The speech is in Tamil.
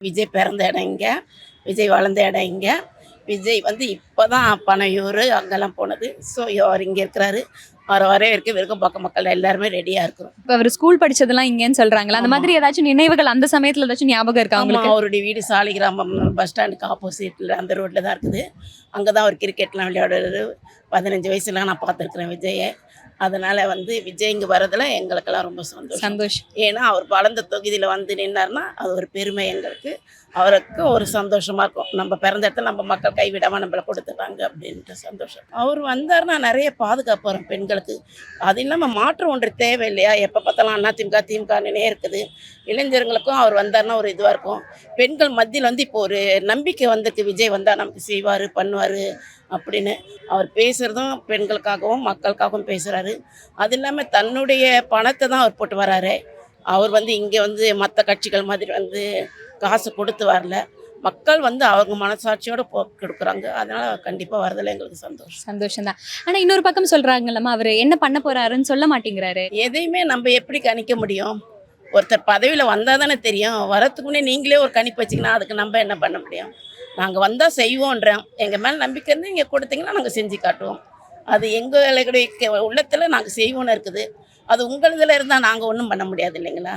விஜய் பிறந்த இடம் இங்கே விஜய் வளர்ந்த இடம் இங்கே விஜய் வந்து இப்போ தான் பனையூர் அங்கெல்லாம் போனது. ஸோ அவர் இங்கே இருக்கிறாரு. வர வர இருக்க விருக்கம் பக்கம் மக்கள் எல்லாருமே ரெடியாக இருக்கிறோம். இப்ப அவர் ஸ்கூல் படிச்சதெல்லாம் இங்கன்னு சொல்றாங்களா அந்த மாதிரி ஏதாச்சும் நினைவுகள் அந்த சமயத்துல ஏதாச்சும் ஞாபகம் இருக்கா அவருடைய வீடு சாலிகிராமம் பஸ் ஸ்டாண்டுக்கு ஆப்போசிட்டில் அந்த ரோட்டில் தான் இருக்குது. அங்கே தான் அவர் கிரிக்கெட்லாம் விளையாடுறது. பதினஞ்சு வயசுல நான் பார்த்துருக்குறேன் விஜயை. அதனால் வந்து விஜய் இங்கே வரதுல எங்களுக்கெல்லாம் ரொம்ப சந்தோஷம். சந்தோஷம். ஏன்னா அவர் வளர்ந்த தொகுதியில் வந்து நின்னார்னா அது ஒரு பெருமை எங்களுக்கு. அவருக்கு ஒரு சந்தோஷமா இருக்கும். நம்ம பிறந்த இடத்துல நம்ம மக்கள் கைவிடாமல் நம்மளை கொடுத்துட்டாங்க அப்படின்ற சந்தோஷம். அவர் வந்தாருன்னா நிறைய பாதுகாப்பு வரும் பெண்களுக்கு. அது இல்லாமல் மாற்றம் ஒன்று தேவை இல்லையா எப்போ பார்த்தாலும் அண்ணா திமுக திமுகனே இருக்குது. இளைஞர்களுக்கும் அவர் வந்தாருன்னா ஒரு இதுவாக இருக்கும். பெண்கள் மத்தியில் வந்து இப்போ ஒரு நம்பிக்கை வந்திருக்கு. விஜய் வந்தால் நமக்கு செய்வார் பண்ணுவார் அப்படின்னு. அவர் பேசுகிறதும் பெண்களுக்காகவும் மக்களுக்காகவும் பேசுகிறாரு அது இல்லாமல் தன்னுடைய பணத்தை தான் அவர் போட்டு வராரு. அவர் வந்து இங்கே வந்து மற்ற கட்சிகள் மாதிரி வந்து காசு கொடுத்து வரல. மக்கள் வந்து அவங்க மனசாட்சியோட போ கொடுக்குறாங்க. அதனால் கண்டிப்பாக வரதில் எங்களுக்கு சந்தோஷம். சந்தோஷம் தான் ஆனா இன்னொரு பக்கம் சொல்றாங்கல்லம்மா அவர் என்ன பண்ண போறாருன்னு சொல்ல மாட்டேங்கிறாரு. எதையுமே நம்ம எப்படி கணிக்க முடியும்? ஒருத்தர் பதவியில் வந்தால் தானே தெரியும். வரத்துக்கு முன்னே நீங்களே ஒரு கணிப்பு வச்சிங்கன்னா அதுக்கு நம்ம என்ன பண்ண முடியும்? நாங்கள் வந்தால் செய்வோன்றோம் எங்கள் மேலே நம்பிக்கை இருந்து இங்கே கொடுத்தீங்கன்னா நாங்கள் செஞ்சு காட்டுவோம். அது எங்களுடைய உள்ளத்தில் நாங்கள் செய்வோன்னு இருக்குது. அது உங்கள் இதில் இருந்தால் நாங்கள் ஒன்றும் பண்ண முடியாது இல்லைங்களா?